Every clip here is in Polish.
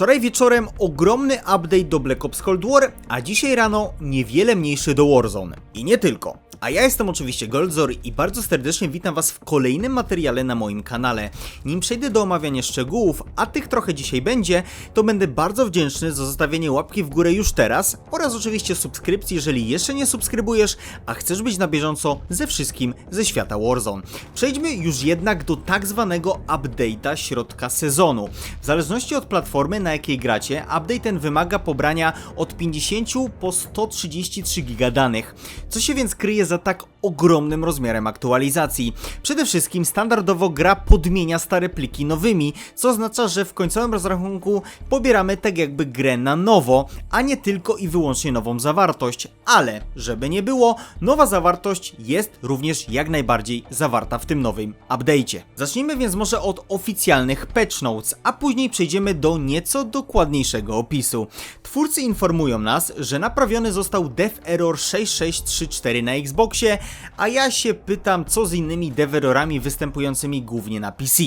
Wczoraj wieczorem ogromny update do Black Ops Cold War, a dzisiaj rano niewiele mniejszy do Warzone. I nie tylko. A ja jestem oczywiście Goldzor i bardzo serdecznie witam Was w kolejnym materiale na moim kanale. Nim przejdę do omawiania szczegółów, a tych trochę dzisiaj będzie, to będę bardzo wdzięczny za zostawienie łapki w górę już teraz oraz oczywiście subskrypcji, jeżeli jeszcze nie subskrybujesz, a chcesz być na bieżąco ze wszystkim ze świata Warzone. Przejdźmy już jednak do tak zwanego update'a środka sezonu. W zależności od platformy, na jakiej gracie, update ten wymaga pobrania od 50 po 133 giga danych. Co się więc kryje za tak ogromnym rozmiarem aktualizacji? Przede wszystkim standardowo gra podmienia stare pliki nowymi, co oznacza, że w końcowym rozrachunku pobieramy tak jakby grę na nowo, a nie tylko i wyłącznie nową zawartość. Ale, żeby nie było, nowa zawartość jest również jak najbardziej zawarta w tym nowym update'cie. Zacznijmy więc może od oficjalnych patch notes, a później przejdziemy do nieco dokładniejszego opisu. Twórcy informują nas, że naprawiony został Dev Error 6634 na Xboxie, a ja się pytam, co z innymi dev errorami występującymi głównie na PC.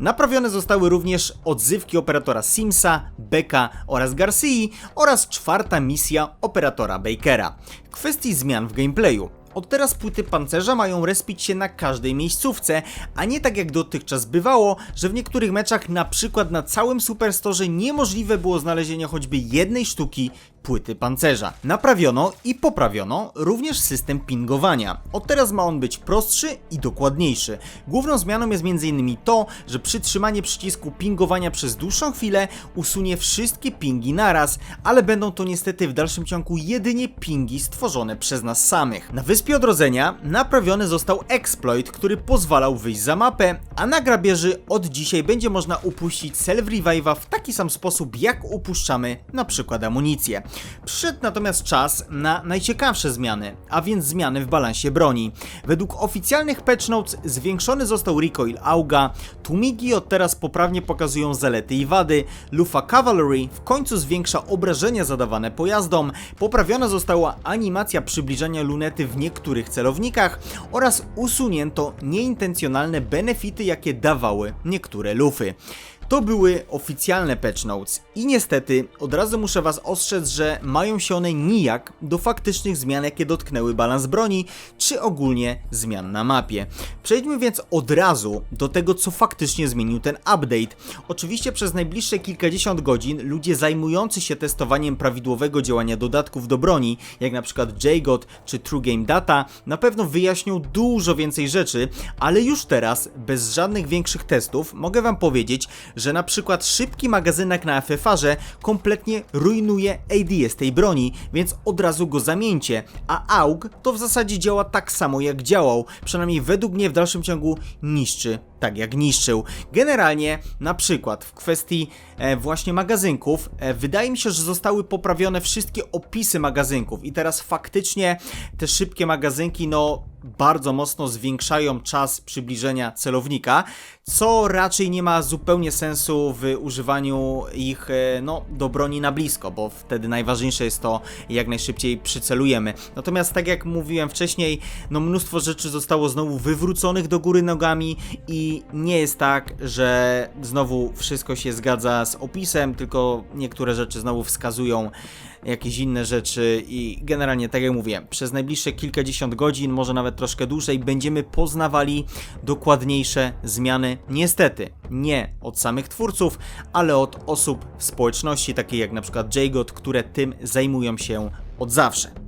Naprawione zostały również odzywki operatora Simsa, Beka oraz Garcii oraz czwarta misja operatora Bakera. W kwestii zmian w gameplayu. Od teraz płyty pancerza mają respić się na każdej miejscówce, a nie tak jak dotychczas bywało, że w niektórych meczach na przykład na całym Superstore niemożliwe było znalezienie choćby jednej sztuki płyty pancerza. Naprawiono i poprawiono również system pingowania. Od teraz ma on być prostszy i dokładniejszy. Główną zmianą jest m.in. to, że przytrzymanie przycisku pingowania przez dłuższą chwilę usunie wszystkie pingi naraz, ale będą to niestety w dalszym ciągu jedynie pingi stworzone przez nas samych. Na Wyspie Odrodzenia naprawiony został exploit, który pozwalał wyjść za mapę, a na grabieży od dzisiaj będzie można upuścić self-revive'a w taki sam sposób jak upuszczamy na przykład amunicję. Przyszedł natomiast czas na najciekawsze zmiany, a więc zmiany w balansie broni. Według oficjalnych patch notes zwiększony został recoil auga, tłumiki od teraz poprawnie pokazują zalety i wady, lufa cavalry w końcu zwiększa obrażenia zadawane pojazdom, poprawiona została animacja przybliżania lunety w niektórych celownikach oraz usunięto nieintencjonalne benefity, jakie dawały niektóre lufy. To były oficjalne patch notes i niestety od razu muszę was ostrzec, że mają się one nijak do faktycznych zmian, jakie dotknęły balans broni, czy ogólnie zmian na mapie. Przejdźmy więc od razu do tego, co faktycznie zmienił ten update. Oczywiście przez najbliższe kilkadziesiąt godzin ludzie zajmujący się testowaniem prawidłowego działania dodatków do broni, jak na przykład JGOT czy True Game Data, na pewno wyjaśnią dużo więcej rzeczy, ale już teraz, bez żadnych większych testów, mogę wam powiedzieć, że na przykład szybki magazynek na FFR-ze kompletnie rujnuje ADS tej broni, więc od razu go zamieńcie, a AUG to w zasadzie działa tak samo jak działał, przynajmniej według mnie w dalszym ciągu niszczy tak jak niszczył. Generalnie, na przykład w kwestii e, właśnie magazynków, e, wydaje mi się, że zostały poprawione wszystkie opisy magazynków i teraz faktycznie te szybkie magazynki, no bardzo mocno zwiększają czas przybliżenia celownika, co raczej nie ma zupełnie sensu w używaniu ich e, no, do broni na blisko, bo wtedy najważniejsze jest to, jak najszybciej przycelujemy. Natomiast tak jak mówiłem wcześniej, no mnóstwo rzeczy zostało znowu wywróconych do góry nogami i nie jest tak, że znowu wszystko się zgadza z opisem, tylko niektóre rzeczy znowu wskazują jakieś inne rzeczy i generalnie, tak jak mówię, przez najbliższe kilkadziesiąt godzin, może nawet troszkę dłużej, będziemy poznawali dokładniejsze zmiany. Niestety, nie od samych twórców, ale od osób w społeczności, takiej jak na przykład JGOT, które tym zajmują się od zawsze.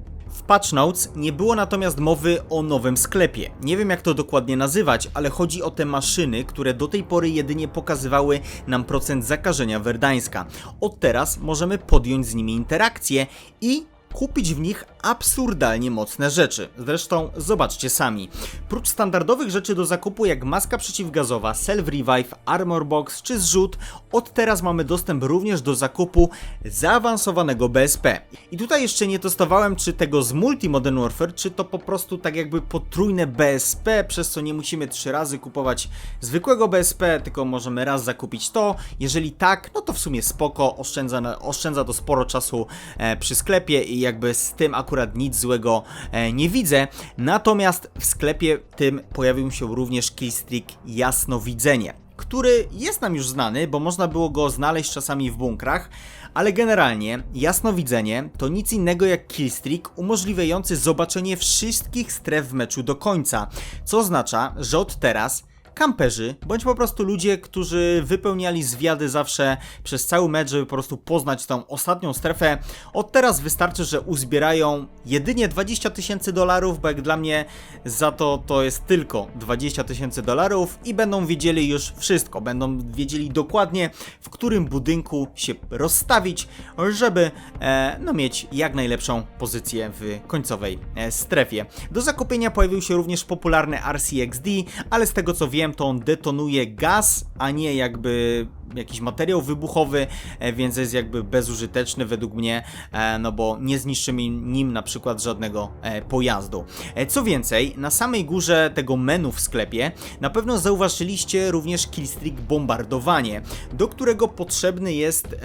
Patch Notes nie było natomiast mowy o nowym sklepie. Nie wiem jak to dokładnie nazywać, ale chodzi o te maszyny, które do tej pory jedynie pokazywały nam procent zakażenia Werdańska. Od teraz możemy podjąć z nimi interakcję i kupić w nich absurdalnie mocne rzeczy. Zresztą zobaczcie sami. Prócz standardowych rzeczy do zakupu jak maska przeciwgazowa, self-revive, armor box czy zrzut, od teraz mamy dostęp również do zakupu zaawansowanego BSP. I tutaj jeszcze nie testowałem czy tego z Multi Modern Warfare, czy to po prostu tak jakby potrójne BSP, przez co nie musimy trzy razy kupować zwykłego BSP, tylko możemy raz zakupić to. Jeżeli tak, no to w sumie spoko, oszczędza, oszczędza to sporo czasu e, przy sklepie i jakby z tym akurat nic złego e, nie widzę. Natomiast w sklepie tym pojawił się również killstreak jasnowidzenie. który jest nam już znany, bo można było go znaleźć czasami w bunkrach, ale generalnie jasnowidzenie to nic innego jak killstreak umożliwiający zobaczenie wszystkich stref w meczu do końca, co oznacza, że od teraz kamperzy, bądź po prostu ludzie, którzy wypełniali zwiady zawsze przez cały mecz, żeby po prostu poznać tą ostatnią strefę. Od teraz wystarczy, że uzbierają jedynie 20 tysięcy dolarów, bo jak dla mnie za to to jest tylko 20 tysięcy dolarów i będą wiedzieli już wszystko. Będą wiedzieli dokładnie, w którym budynku się rozstawić, żeby e, no, mieć jak najlepszą pozycję w końcowej e, strefie. Do zakupienia pojawił się również popularny RCXD, ale z tego co wiem, to on detonuje gaz, a nie jakby jakiś materiał wybuchowy, e, więc jest jakby bezużyteczny według mnie, e, no bo nie zniszczymy nim na przykład żadnego e, pojazdu. Co więcej, na samej górze tego menu w sklepie na pewno zauważyliście również killstreak bombardowanie, do którego potrzebny jest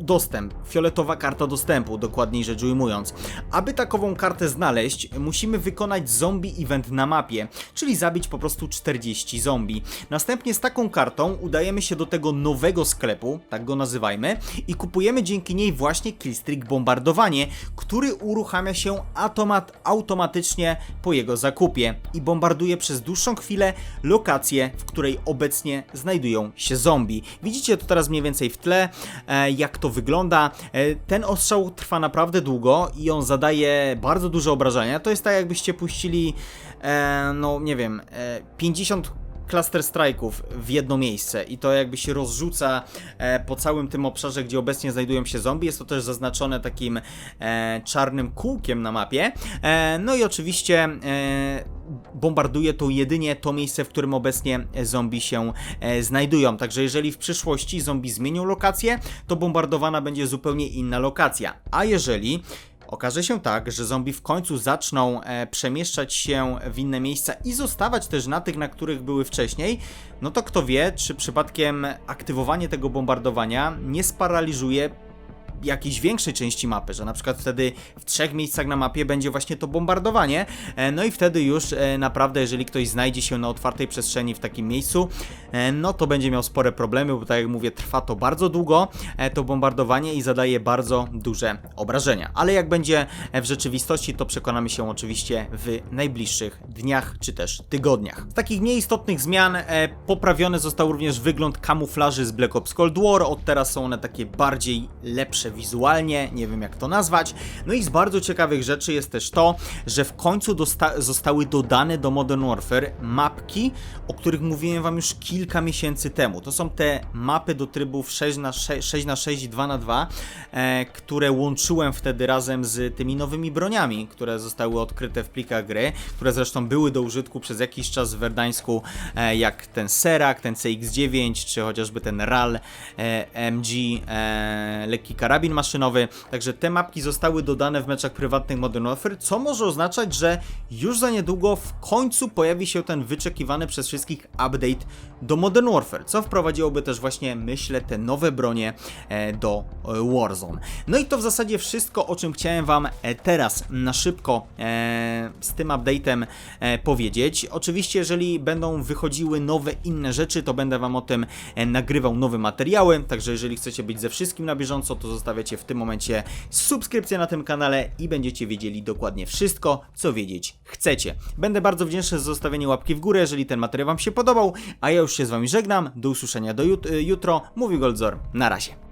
dostęp, fioletowa karta dostępu, dokładniej rzecz ujmując. Aby takową kartę znaleźć, musimy wykonać zombie event na mapie, czyli zabić po prostu 40 zombie. Następnie z taką kartą udajemy się do tego nowego sklepu, tak go nazywajmy, i kupujemy dzięki niej właśnie killstreak bombardowanie, który uruchamia się automat, automatycznie po jego zakupie i bombarduje przez dłuższą chwilę lokację, w której obecnie znajdują się zombie. Widzicie to teraz mniej więcej w tle, e, jak to wygląda. E, ten ostrzał trwa naprawdę długo i on zadaje bardzo duże obrażenia. To jest tak jakbyście puścili, e, no nie wiem, e, 50 cluster strike'ów w jedno miejsce i to jakby się rozrzuca e, po całym tym obszarze, gdzie obecnie znajdują się zombie. Jest to też zaznaczone takim e, czarnym kółkiem na mapie. E, no i oczywiście bombarduje to jedynie to miejsce, w którym obecnie zombie się znajdują. Także jeżeli w przyszłości zombie zmienią lokację, to bombardowana będzie zupełnie inna lokacja. A jeżeli okaże się tak, że zombie w końcu zaczną e, przemieszczać się w inne miejsca i zostawać też na tych, na których były wcześniej, no to kto wie, czy przypadkiem aktywowanie tego bombardowania nie sparaliżuje jakiejś większej części mapy, że na przykład wtedy w trzech miejscach na mapie będzie właśnie to bombardowanie, e, no i wtedy już e, naprawdę, jeżeli ktoś znajdzie się na otwartej przestrzeni w takim miejscu, e, no to będzie miał spore problemy, bo tak jak mówię, trwa to bardzo długo, to bombardowanie i zadaje bardzo duże obrażenia. Ale jak będzie w rzeczywistości, to przekonamy się oczywiście w najbliższych dniach czy też tygodniach. Z takich nieistotnych zmian poprawiony został również wygląd kamuflaży z Black Ops Cold War, od teraz są one takie bardziej lepsze wizualnie, nie wiem jak to nazwać. No i z bardzo ciekawych rzeczy jest też to, że w końcu zostały dodane do Modern Warfare mapki, o których mówiłem wam już kilka miesięcy temu. To są te mapy do trybów 6 na 6, 6 na 6 i 2 na 2 e, które łączyłem wtedy razem z tymi nowymi broniami, które zostały odkryte w plikach gry, które zresztą były do użytku przez jakiś czas w Verdańsku, e, jak ten Serak, ten CX-9, czy chociażby ten RAL e, MG, e, lekki karabin maszynowy. Także te mapki zostały dodane w meczach prywatnych Modern Warfare, co może oznaczać, że już za niedługo w końcu pojawi się ten wyczekiwany przez wszystkich update do Modern Warfare, co wprowadziłoby też właśnie, myślę, te nowe bronie e, do e, Warzone. No i to w zasadzie wszystko, o czym chciałem Wam e, teraz na szybko z tym update'em powiedzieć. Oczywiście, jeżeli będą wychodziły nowe, inne rzeczy, to będę Wam o tym nagrywał nowe materiały, także jeżeli chcecie być ze wszystkim na bieżąco, to zostawiacie w tym momencie subskrypcję na tym kanale i będziecie wiedzieli dokładnie wszystko, co wiedzieć chcecie. Będę bardzo wdzięczny za zostawienie łapki w górę, jeżeli ten materiał Wam się podobał, a ja już się z Wami żegnam. Do usłyszenia do jut- jutro. Mówi Goldzor. Na razie.